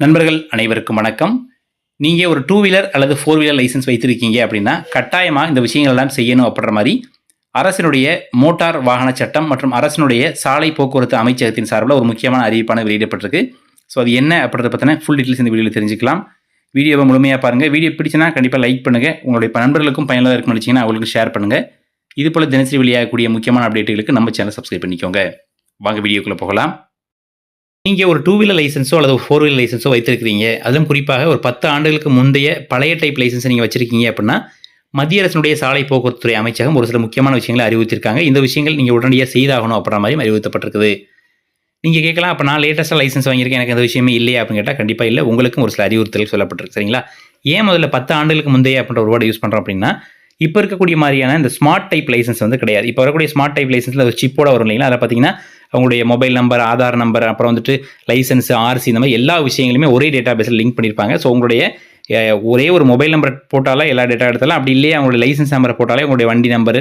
நண்பர்கள் அனைவருக்கும் வணக்கம். நீங்கள் ஒரு டூ வீலர் அல்லது ஃபோர் வீலர் லைசன்ஸ் வைத்திருக்கீங்க அப்படின்னா கட்டாயமாக இந்த விஷயங்கள் எல்லாம் செய்யணும் அப்படின்ற மாதிரி அரசினுடைய மோட்டார் வாகன சட்டம் மற்றும் அரசினுடைய சாலை போக்குவரத்து அமைச்சகத்தின் சார்பில் ஒரு முக்கியமான அறிவிப்பான வெளியிடப்பட்டிருக்கு. ஸோ அது என்ன அப்படின்றத பற்றின ஃபுல் டீட்டெயில்ஸ் இந்த வீடியோவில் தெரிஞ்சுக்கலாம். வீடியோவை முழுமையாக பாருங்கள் வீடியோ பிடிச்சினா கண்டிப்பாக லைக் பண்ணுங்கள் உங்களுடைய நண்பர்களுக்கும் பயனுள்ளதாக இருக்கும்னு வச்சிங்கன்னா அவங்களுக்கு ஷேர் பண்ணுங்கள் இது போல் தினசரி வெளியாகக்கூடிய முக்கியமான அப்டேட்டுகளுக்கு நம்ம சேனல் சப்ஸ்கிரைப் பண்ணிக்கோங்க. வாங்க வீடியோக்குள்ளே போகலாம். நீங்கள் ஒரு டூ வீலர் லைசன்ஸோ அல்லது ஃபோர் வீலர் லைசன்ஸோ வைத்திருக்கிறீங்க. அதிலும் குறிப்பாக ஒரு பத்து ஆண்டுகளுக்கு முந்தைய பழைய டைப் லைசன்ஸை நீங்கள் வச்சிருக்கீங்க அப்படின்னா மத்திய அரசினுடைய சாலை போக்குவரத்துறை அமைச்சகம் ஒரு சில முக்கியமான விஷயங்களை அறிவித்திருக்காங்க இந்த விஷயங்கள் நீங்கள் உடனடியாக செய்தாகணும் அப்படின்ற மாதிரி அறிவிக்கப்பட்டிருக்குது நீங்கள் கேட்கலாம் அப்போ நான் லேட்டஸ்ட்டாக லைசன்ஸ் வாங்கியிருக்கேன் எனக்கு அந்த விஷயமே இல்லையா அப்படின்னு கேட்டால் கண்டிப்பாக இல்லை. உங்களுக்கும் ஒரு சில அறிவுறுத்தல் சொல்லப்பட்டிருக்கு சரிங்களா? ஏன் முதல்ல பத்து ஆண்டுகளுக்கு முந்தைய அப்படின்ற ஒரு வேர்டு யூஸ் பண்ணுறோம் அப்படின்னா இப்போ இருக்கக்கூடிய மாதிரியான இந்த ஸ்மார்ட் டைப் லைசன்ஸ் வந்து கிடையாது. இப்போ வரக்கூடிய ஸ்மார்ட் டைப் லைசன்ஸில் ஒரு சிப்போட வரும் இல்லைங்களா? அதில் பார்த்தீங்கன்னா அவங்களுடைய மொபைல் நம்பர் ஆதார் நம்பர் அப்புறம் வந்துட்டு லைசன்ஸ் ஆர்சி இந்த மாதிரி எல்லா விஷயங்களுமே ஒரே டேட்டா பேஸில் லிங்க் பண்ணியிருப்பாங்க ஸோ உங்களுடைய ஒரே ஒரு மொபைல் நம்பர் போட்டாலே எல்லா டேட்டா எடுத்தாலும் அப்படி இல்லையே அவங்களுடைய லைசன்ஸ் நம்பரை போட்டாலே உங்களுடைய வண்டி நம்பர்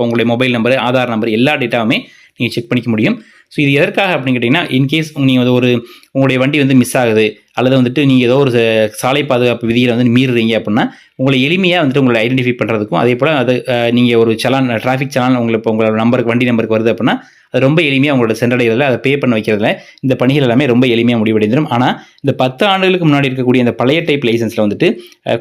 உங்களுடைய மொபைல் நம்பர் ஆதார் நம்பர் எல்லா டேட்டாவுமே நீங்கள் செக் பண்ணிக்க முடியும். ஸோ இது எதற்காக அப்படின்னு கேட்டிங்கன்னா இன்கேஸ் நீங்கள் ஒரு உங்களுடைய வண்டி வந்து மிஸ் ஆகுது அல்லது வந்துட்டு நீங்கள் ஏதோ ஒரு ச- சாலை பாதுகாப்பு விதியில் வந்து மீறுறீங்க அப்படின்னா உங்களை எளிமையாக வந்துட்டு உங்களை ஐடென்டிஃபை பண்ணுறதுக்கும் அதே போல் அது நீங்கள் ஒரு சலான் டிராஃபிக் சலான் உங்களுக்கு இப்போ உங்களோட நம்பருக்கு வண்டி நம்பருக்கு வருது அப்படின்னா ரொம்ப எளிமையாக அவங்களோட சென்றடைகிறதுல அதை பே பண்ண வைக்கிறதுல இந்த பணிகள் எல்லாமே ரொம்ப எளிமையாக முடிவடைந்துடும். ஆனால் இந்த பத்து ஆண்டுகளுக்கு முன்னாடி இருக்கக்கூடிய இந்த பழைய டைப் லைசன்ஸில் வந்துட்டு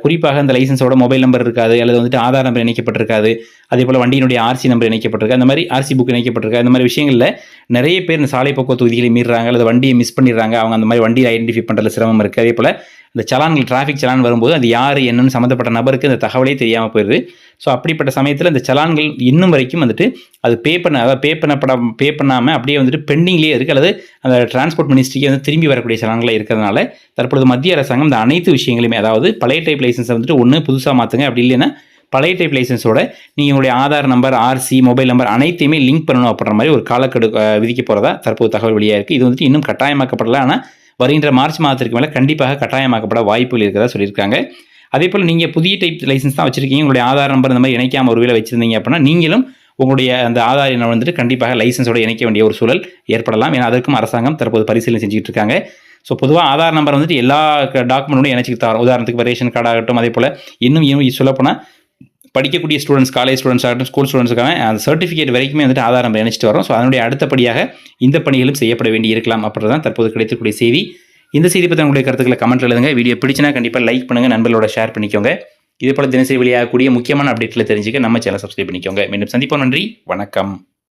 குறிப்பாக அந்த லைசன்ஸோட மொபைல் நம்பர் இருக்காது அல்லது வந்துட்டு ஆதார் நம்பர் இணைக்கப்பட்டிருக்காது அதே போல் வண்டியினுடைய ஆர்சி நம்பர் இணைக்கப்பட்டிருக்கு அந்த மாதிரி ஆர்சி புக் இணைக்கப்பட்டிருக்கு அந்த மாதிரி விஷயங்களில் நிறைய பேர் இந்த சாலை போக்குவரத்து விதிகளை மீறுறாங்க அல்லது வண்டியை மிஸ் பண்ணிடுறாங்க அவங்க அந்த மாதிரி வண்டியை ஐடென்டிஃபை பண்ணுறதுல சிரமம் இருக்குது அதே போல் இந்த சலான்கள் டிராஃபிக் சலான் வரும்போது அது யார் என்னன்னு சம்மந்தப்பட்ட நபருக்கு அந்த தகவலே தெரியாமல் போயிடுது ஸோ அப்படிப்பட்ட சமயத்தில் இந்த சலான்கள் இன்னும் வரைக்கும் வந்துட்டு அது பே பண்ண அதாவது பே பண்ணப்பட பே பண்ணாமல் அப்படியே வந்துட்டு பெண்டிங்லேயே இருக்குது அல்லது அந்த டிரான்ஸ்போர்ட் மினிஸ்ட்ரிக்கு வந்து திரும்பி வரக்கூடிய சலான்களாக இருக்கிறதுனால தற்பொழுது மத்திய அரசாங்கம் இந்த அனைத்து விஷயங்களையுமே அதாவது பழைய டைப் லைசன்ஸை வந்துட்டு ஒன்று புதுசாக மாற்றுங்க அப்படி இல்லைன்னா பழைய டைப் லைசன்ஸோட நீங்கள் உங்களுடைய Aadhaar number RC mobile number அனைத்தையுமே லிங்க் பண்ணணும் அப்படின்ற மாதிரி ஒரு காலக்கெடு விதிக்க போகிறதா தற்போது தகவல் வெளியாக இருக்குது இது வந்துட்டு இன்னும் கட்டாயமாக்கப்படல. ஆனால் வருகின்ற மார்ச் மாதத்திற்கு மேலே கண்டிப்பாக கட்டாயமாக்கப்பட வாய்ப்புகள் இருக்கிறதா சொல்லியிருக்காங்க. அதே போல் நீங்கள் புதிய டைப் லைசன்ஸ் தான் வச்சுருக்கீங்க. உங்களுடைய ஆதார் நம்பர் இந்த மாதிரி இணைக்காம ஒரு வேலை வச்சுருந்தீங்க அப்படின்னா நீங்களும் உங்களுடைய அந்த ஆதார் எண்ணை வந்துட்டு கண்டிப்பாக லைசன்ஸோட இணைக்க வேண்டிய ஒரு சூழல் ஏற்படலாம். ஏன்னா அதற்கும் அரசாங்கம் தற்போது பரிசீலனை செஞ்சுட்டு இருக்காங்க. ஸோ பொதுவாக ஆதார் நம்பர் வந்துட்டு எல்லா டாக்குமெண்ட்டோட இணைச்சிக்கிட்டு தரோம் உதாரணத்துக்கு ரேஷன் கார்டு ஆகட்டும் அதே போல் இன்னும் இன்னும் சொல்லப்போனால் படிக்கக்கூடிய ஸ்டூடெண்ட்ஸ் காலேஜ் ஸ்டூடெண்ட்ஸ் ஆகட்டும் ஸ்கூல் ஸ்டூடெண்ட்ஸுக்கான அந்த சர்டிஃபிகேட் வரைக்குமே வந்துட்டு ஆதாரம் நம்பர் இணைச்சிட்டு வரோம் ஸோ அதனுடைய அடுத்தபடியாக இந்த பணிகளும் செய்யப்பட வேண்டி இருக்கலாம் அப்படின்றது தான் தற்போது கிடைக்கக்கூடிய செய்தி. இந்த செய்தி பற்றி உங்களுடைய கருத்துக்களை கமெண்ட்ல எழுதுங்க. வீடியோ பிடிச்சினா கண்டிப்பாக லைக் பண்ணுங்கள் நண்பர்களோட ஷேர் பண்ணிக்கோங்க. இதே போல் தினசரி வெளியாகக்கூடிய முக்கியமான அப்டேட்டில் தெரிஞ்சுக்க நம்ம சேனல் சப்ஸ்கிரைப் பண்ணிக்கோங்க. மீண்டும் சந்திப்போம். நன்றி வணக்கம்.